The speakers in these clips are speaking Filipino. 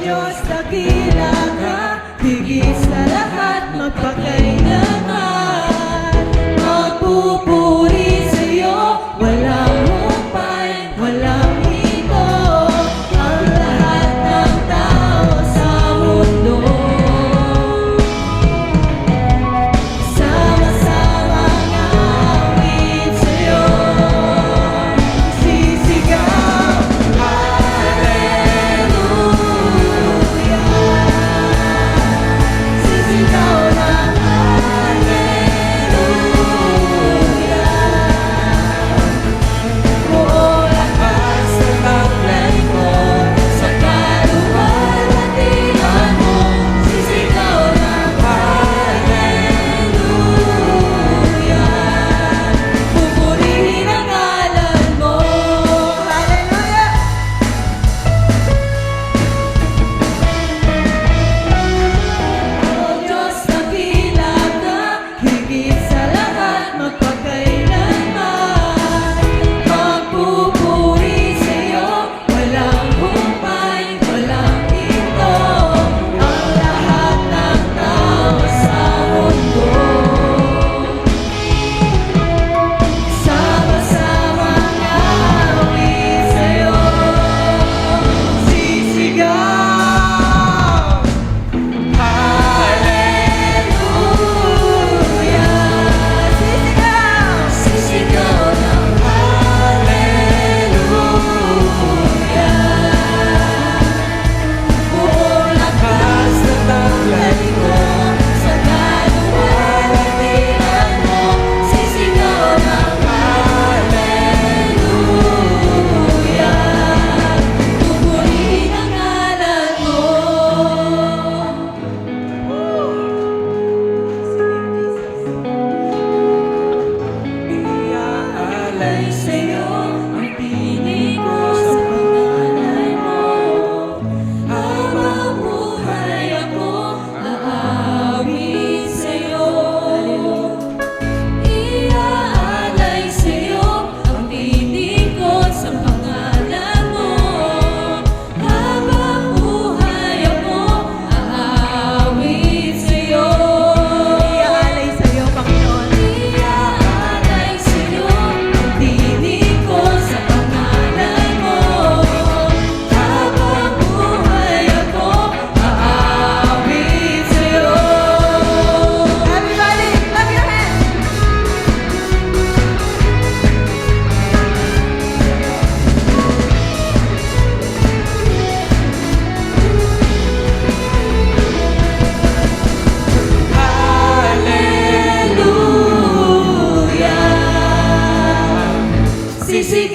Diyos, dakila ka, higit sa lahat, magpakailan. sa'yo ang tinig.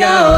go.